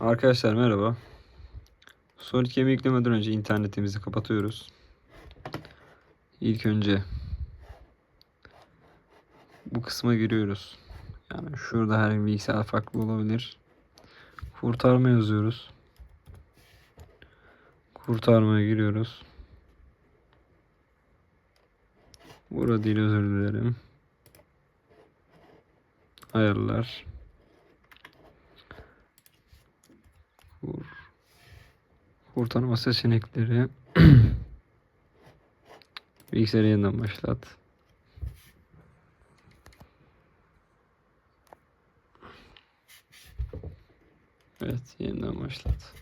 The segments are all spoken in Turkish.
Arkadaşlar merhaba. Solid Cam'i yüklemeden önce internetimizi kapatıyoruz. İlk önce bu kısma giriyoruz. Yani şurada her bilgisayar farklı olabilir. Kurtarma yazıyoruz. Kurtarmaya giriyoruz. Burada değil özür dilerim. Ayarlar. Kurtarma seçenekleri. Bilgisayarı yeniden başlat. Evet, yeniden başlat.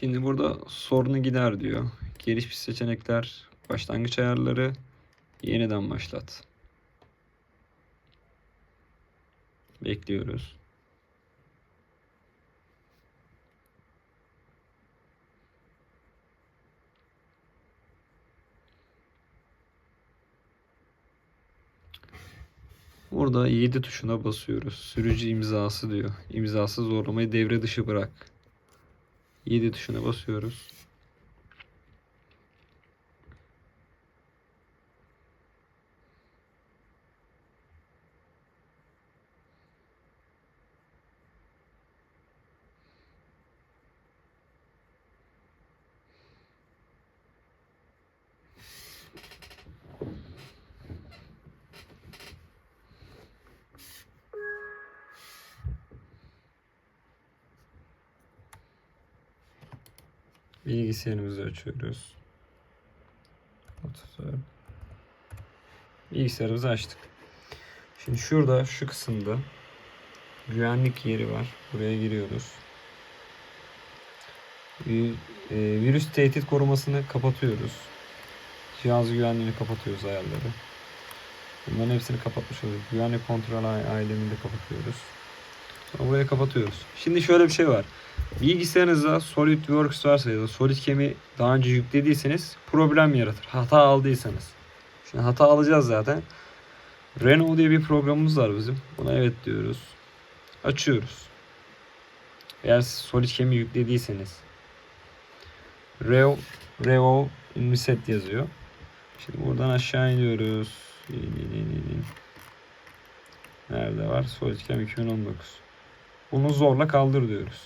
Şimdi burada sorunu gider diyor. Gelişmiş seçenekler, başlangıç ayarları, yeniden başlat. Bekliyoruz. Burada 7 tuşuna basıyoruz. Sürücü imzası diyor. İmzasız zorlamayı devre dışı bırak. 7 tuşuna basıyoruz. Bilgisayarımızı açıyoruz. Bilgisayarımızı açtık. Şimdi şurada şu kısımda güvenlik yeri var. Buraya giriyoruz. E, Virüs tehdit korumasını kapatıyoruz. Cihaz güvenliğini kapatıyoruz ayarları. Bunların hepsini kapatmış oluyoruz. Güvenlik kontrol ailemini de kapatıyoruz. Burayı kapatıyoruz. Şimdi şöyle bir şey var. Bilgisayarınızda SolidWorks varsa ya da SolidCam'i daha önce yüklediyseniz problem yaratır. Hata aldıysanız. Şimdi hata alacağız zaten. Reno diye bir programımız var bizim. Buna evet diyoruz. Açıyoruz. Eğer siz SolidCam'i yüklediyseniz. Reo, Reo Inset yazıyor. Şimdi buradan aşağı iniyoruz. İn, in, in, in, in. Nerede var? SolidCam 2019. Bunu zorla kaldır diyoruz.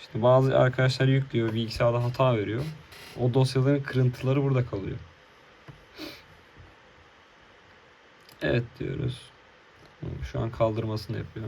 İşte bazı arkadaşlar yüklüyor, bilgisayarda hata veriyor. O dosyaların kırıntıları burada kalıyor. Evet diyoruz. Şu an kaldırmasını yapıyor.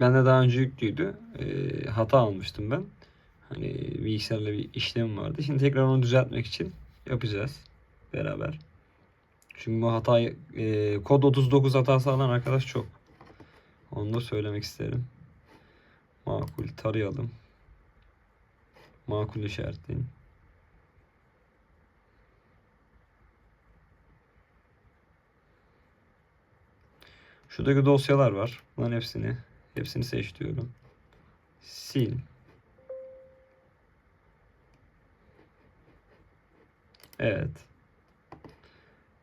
Ben de daha önce yüklüydü. Ee, hata almıştım ben. Hani bilgisayarla bir işlem vardı. Şimdi tekrar onu düzeltmek için yapacağız beraber. Çünkü bu hatayı e, kod 39 hatası alan arkadaş çok. Onu da söylemek isterim. Makul tarayalım. Makul işaretleyin. Şuradaki dosyalar var. Bunların hepsini hepsini seç diyorum. Sil. Evet.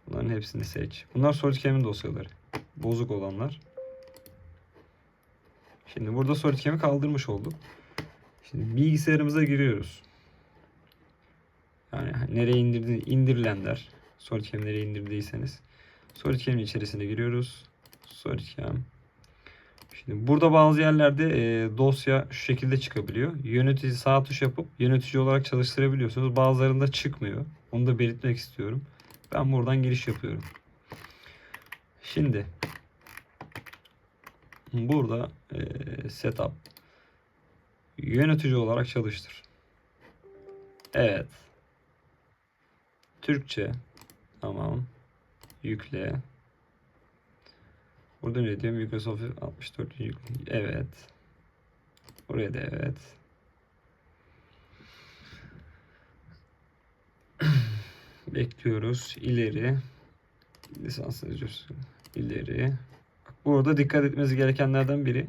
Bunların hepsini seç. Bunlar SolidCam'in dosyaları. Bozuk olanlar. Şimdi burada SolidCam'i kaldırmış olduk. Şimdi bilgisayarımıza giriyoruz. Yani nereye indirdi, indirilenler. SolidCam nereye indirdiyseniz. SolidCam'in içerisine giriyoruz. SolidCam. Şimdi burada bazı yerlerde e, dosya şu şekilde çıkabiliyor. Yönetici sağ tuş yapıp yönetici olarak çalıştırabiliyorsunuz. Bazılarında çıkmıyor. Onu da belirtmek istiyorum. Ben buradan giriş yapıyorum. Şimdi burada e, setup yönetici olarak çalıştır. Evet. Türkçe. Tamam. Yükle. Burada ne diyor? Microsoft 64 yükle. Evet. Buraya da evet. Bekliyoruz. İleri. Lisans yazıyoruz. İleri. Burada dikkat etmeniz gerekenlerden biri.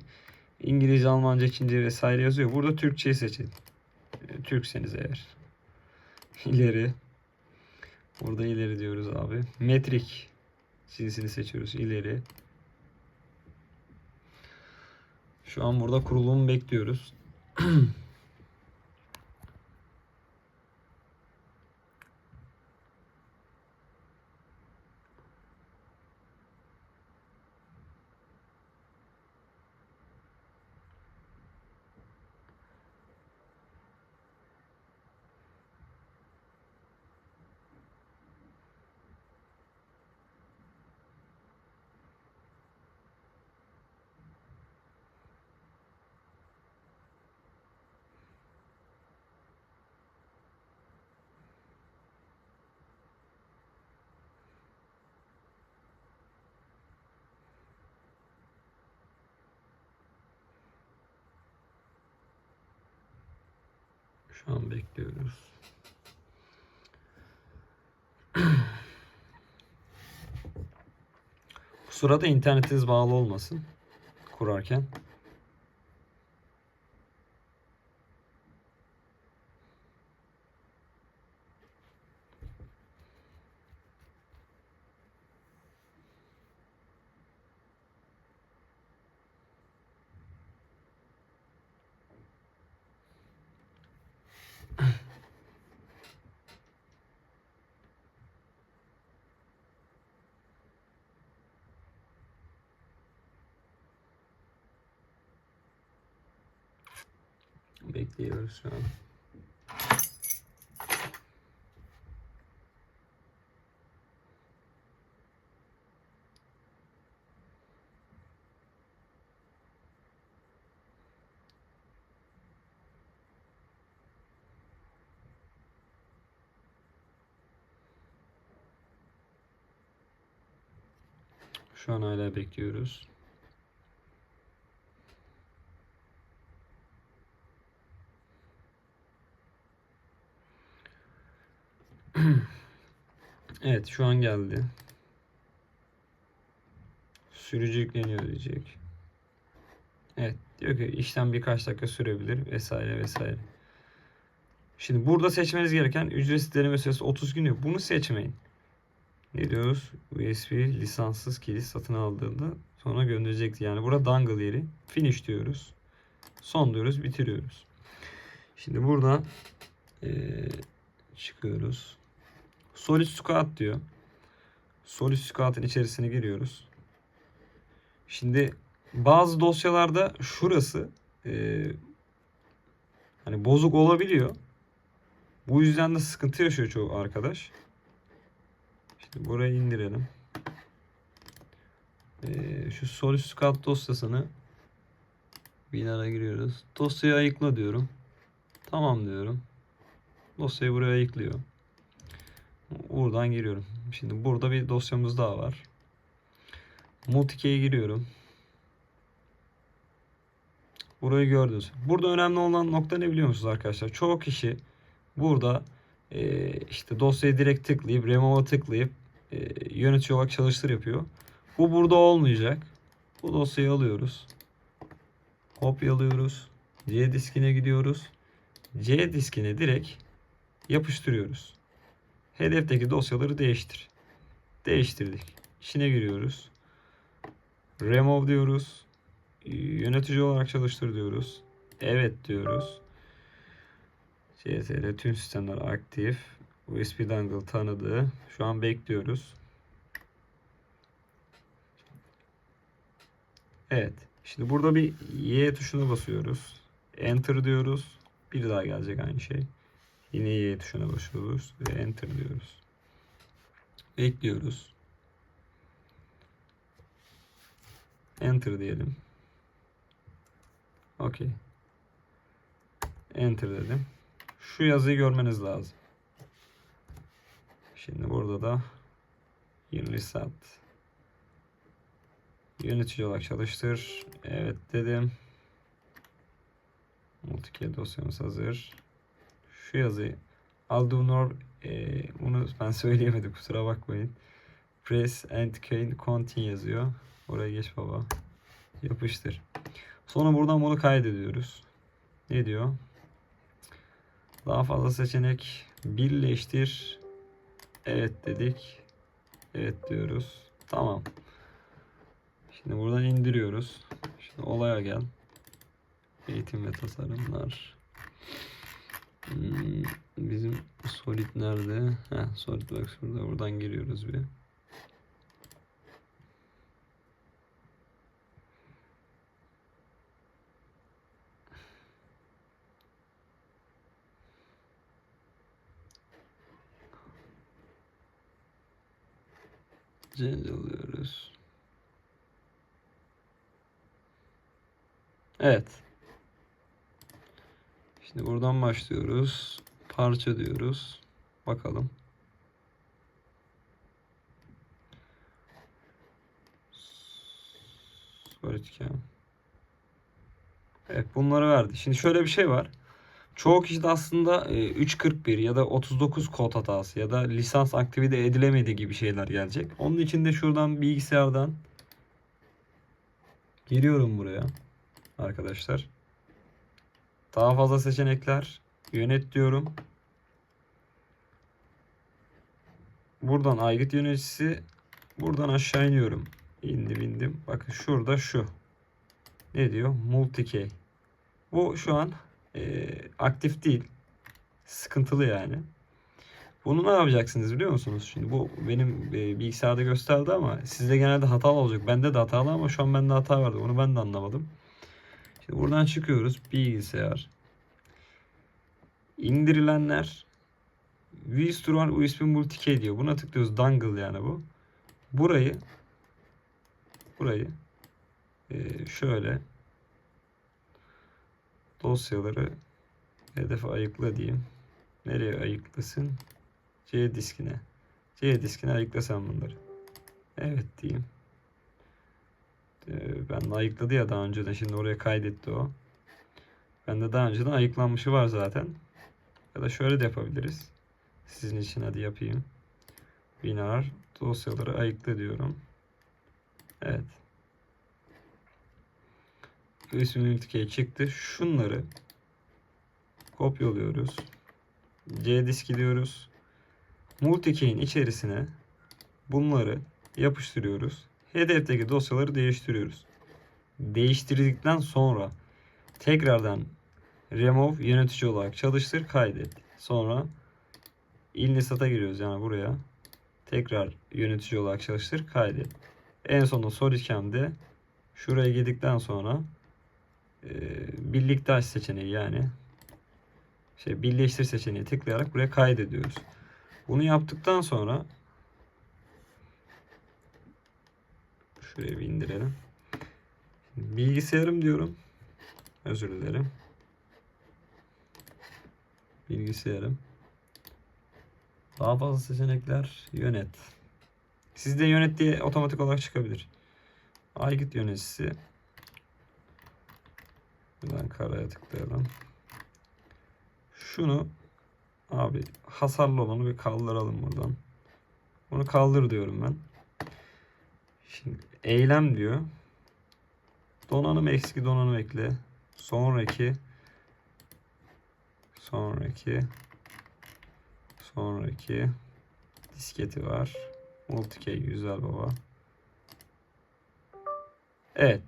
İngilizce, Almanca, Çince vesaire yazıyor. Burada Türkçeyi seçin. E, Türkseniz eğer. İleri. Burada ileri diyoruz abi. Metrik cinsini seçiyoruz. İleri. Şu an burada kurulumu bekliyoruz. Şu an bekliyoruz. Bu sırada internetiniz bağlı olmasın kurarken. Bekliyoruz şu an. Şu an hala bekliyoruz. Evet şu an geldi. Sürücü yükleniyor diyecek. Evet diyor ki işlem birkaç dakika sürebilir vesaire vesaire. Şimdi burada seçmeniz gereken ücretsiz deneme süresi 30 gün diyor. Bunu seçmeyin. Ne diyoruz? USB lisanssız kilit satın aldığında sonra gönderecek. Yani burada dongle yeri. Finish diyoruz. Son diyoruz. Bitiriyoruz. Şimdi burada eee, çıkıyoruz. Solid Squad diyor. Solid Squad'ın içerisine giriyoruz. Şimdi bazı dosyalarda şurası e, hani bozuk olabiliyor. Bu yüzden de sıkıntı yaşıyor çoğu arkadaş. Şimdi burayı indirelim. E, şu Solid Squad dosyasını Winrar'a giriyoruz. Dosyayı ayıkla diyorum. Tamam diyorum. Dosyayı buraya ayıklıyor. Buradan giriyorum. Şimdi burada bir dosyamız daha var. Multikey'e giriyorum. Burayı gördünüz. Burada önemli olan nokta ne biliyor musunuz arkadaşlar? Çoğu kişi burada e, işte dosyayı direkt tıklayıp remove'a tıklayıp e, yönetici olarak çalıştır yapıyor. Bu burada olmayacak. Bu dosyayı alıyoruz. Kopyalıyoruz. C diskine gidiyoruz. C diskine direkt yapıştırıyoruz. Hedefteki dosyaları değiştir. Değiştirdik. İçine giriyoruz. Remove diyoruz. Yönetici olarak çalıştır diyoruz. Evet diyoruz. CSL tüm sistemler aktif. USB dongle tanıdı. Şu an bekliyoruz. Evet. Şimdi burada bir Y tuşuna basıyoruz. Enter diyoruz. Bir daha gelecek aynı şey. Yine Y tuşuna basıyoruz ve Enter diyoruz. Bekliyoruz. Enter diyelim. Okey. Enter dedim. Şu yazıyı görmeniz lazım. Şimdi burada da Unisat yönetici olarak çalıştır. Evet dedim. Multicad dosyamız hazır. Şu yazıyı Aldunor e, bunu ben söyleyemedim kusura bakmayın. Press and continue yazıyor. Oraya geç baba. Yapıştır. Sonra buradan bunu kaydediyoruz. Ne diyor? Daha fazla seçenek birleştir. Evet dedik. Evet diyoruz. Tamam. Şimdi buradan indiriyoruz. Şimdi olaya gel. Eğitim ve tasarımlar. Hmm, bizim Solid nerede? Heh, SolidWorks burada. Buradan giriyoruz bir. Change alıyoruz. Evet. Şimdi buradan başlıyoruz. Parça diyoruz. Bakalım. Solidcam. Evet bunları verdi. Şimdi şöyle bir şey var. Çoğu kişi de aslında e, 3.41 ya da 39 kod hatası ya da lisans aktivite edilemedi gibi şeyler gelecek. Onun için de şuradan bilgisayardan giriyorum buraya arkadaşlar. Daha fazla seçenekler yönet diyorum. Buradan aygıt yöneticisi buradan aşağı iniyorum. İndim indim. Bakın şurada şu. Ne diyor? Multikey. Bu şu an e, aktif değil. Sıkıntılı yani. Bunu ne yapacaksınız biliyor musunuz? Şimdi bu benim e, bilgisayarda gösterdi ama sizde genelde hatalı olacak. Bende de hatalı ama şu an bende hata vardı. Onu ben de anlamadım. Şimdi buradan çıkıyoruz. Bilgisayar. İndirilenler. vStorage USB Multicade diyor. Buna tıklıyoruz. Dongle yani bu. Burayı burayı e, şöyle dosyaları hedefe ayıkla diyeyim. Nereye ayıklasın? C diskine. C diskine ayıklasam bunları. Evet diyeyim. Ee, ben de ayıkladı ya daha önceden. Şimdi oraya kaydetti o. Ben de daha önceden ayıklanmışı var zaten. Ya da şöyle de yapabiliriz. Sizin için hadi yapayım. Binar dosyaları ayıkla diyorum. Evet. Multicade çıktı. Şunları kopyalıyoruz. C diski diyoruz. Multicade'in içerisine bunları yapıştırıyoruz. Hedefteki dosyaları değiştiriyoruz. Değiştirdikten sonra tekrardan remove yönetici olarak çalıştır kaydet. Sonra ilnisat'a giriyoruz yani buraya. Tekrar yönetici olarak çalıştır kaydet. En sonunda SolidCam'de şuraya girdikten sonra e, birlikte seçeneği yani şey birleştir seçeneği tıklayarak buraya kaydediyoruz. Bunu yaptıktan sonra şuraya bir indirelim. Bilgisayarım diyorum. Özür dilerim. Bilgisayarım. Daha fazla seçenekler yönet. Sizde yönet diye otomatik olarak çıkabilir. Aygıt yöneticisi. Buradan karaya tıklayalım. Şunu abi hasarlı olanı bir kaldıralım buradan. Bunu kaldır diyorum ben. Şimdi eylem diyor. Donanım eski donanım ekle. Sonraki sonraki sonraki disketi var. Multikey güzel baba. Evet.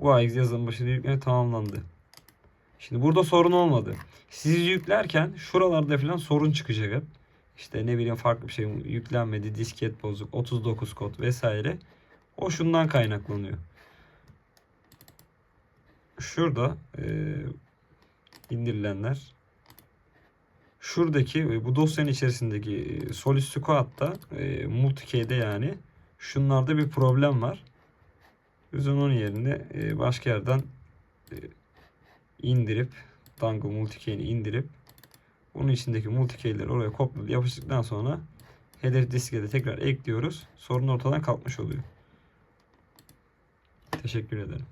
UAX yazılım başı yükleme tamamlandı. Şimdi burada sorun olmadı. Siz yüklerken şuralarda falan sorun çıkacak hep. İşte ne bileyim farklı bir şey yüklenmedi, disket bozuk, 39 kod vesaire. O şundan kaynaklanıyor. Şurada e, indirilenler şuradaki e, bu dosyanın içerisindeki e, Solid Squad'da e, Multicay'de yani şunlarda bir problem var. Biz onun yerine e, başka yerden e, indirip Dango Multicay'ini indirip bunun içindeki multikeyleri oraya kopyalayıp yapıştıktan sonra hedef diske de tekrar ekliyoruz. Sorun ortadan kalkmış oluyor. Teşekkür ederim.